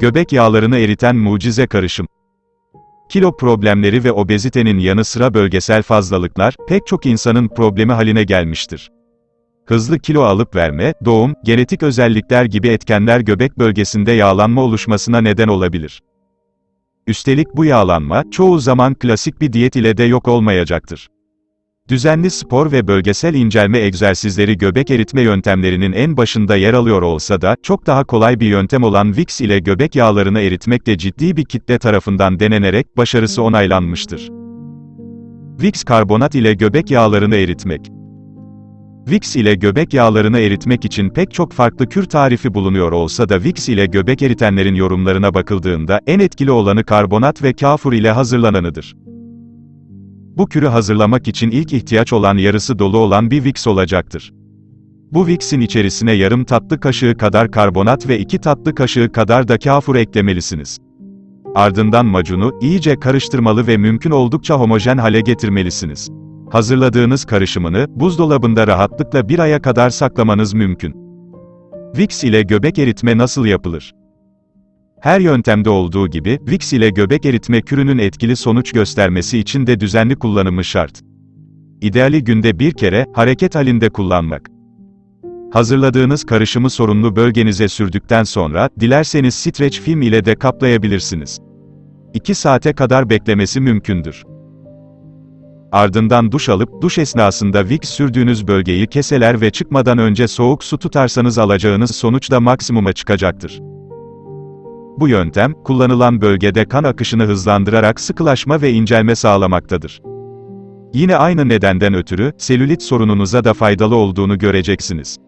Göbek yağlarını eriten mucize karışım. Kilo problemleri ve obezitenin yanı sıra bölgesel fazlalıklar, pek çok insanın problemi haline gelmiştir. Hızlı kilo alıp verme, doğum, genetik özellikler gibi etkenler göbek bölgesinde yağlanma oluşmasına neden olabilir. Üstelik bu yağlanma, çoğu zaman klasik bir diyet ile de yok olmayacaktır. Düzenli spor ve bölgesel incelme egzersizleri göbek eritme yöntemlerinin en başında yer alıyor olsa da, çok daha kolay bir yöntem olan VIX ile göbek yağlarını eritmek de ciddi bir kitle tarafından denenerek, başarısı onaylanmıştır. VIX karbonat ile göbek yağlarını eritmek. VIX ile göbek yağlarını eritmek için pek çok farklı kür tarifi bulunuyor olsa da VIX ile göbek eritenlerin yorumlarına bakıldığında, en etkili olanı karbonat ve kafur ile hazırlananıdır. Bu kürü hazırlamak için ilk ihtiyaç olan yarısı dolu olan bir Vicks olacaktır. Bu Vicks'in içerisine yarım tatlı kaşığı kadar karbonat ve iki tatlı kaşığı kadar da kafur eklemelisiniz. Ardından macunu, iyice karıştırmalı ve mümkün oldukça homojen hale getirmelisiniz. Hazırladığınız karışımını, buzdolabında rahatlıkla bir aya kadar saklamanız mümkün. Vicks ile göbek eritme nasıl yapılır? Her yöntemde olduğu gibi, Vicks ile göbek eritme kürünün etkili sonuç göstermesi için de düzenli kullanımı şart. İdeali günde bir kere, hareket halinde kullanmak. Hazırladığınız karışımı sorunlu bölgenize sürdükten sonra, dilerseniz streç film ile de kaplayabilirsiniz. 2 saate kadar beklemesi mümkündür. Ardından duş alıp, duş esnasında Vicks sürdüğünüz bölgeyi keseler ve çıkmadan önce soğuk su tutarsanız alacağınız sonuç da maksimuma çıkacaktır. Bu yöntem, kullanılan bölgede kan akışını hızlandırarak sıkılaşma ve incelme sağlamaktadır. Yine aynı nedenden ötürü, selülit sorununuza da faydalı olduğunu göreceksiniz.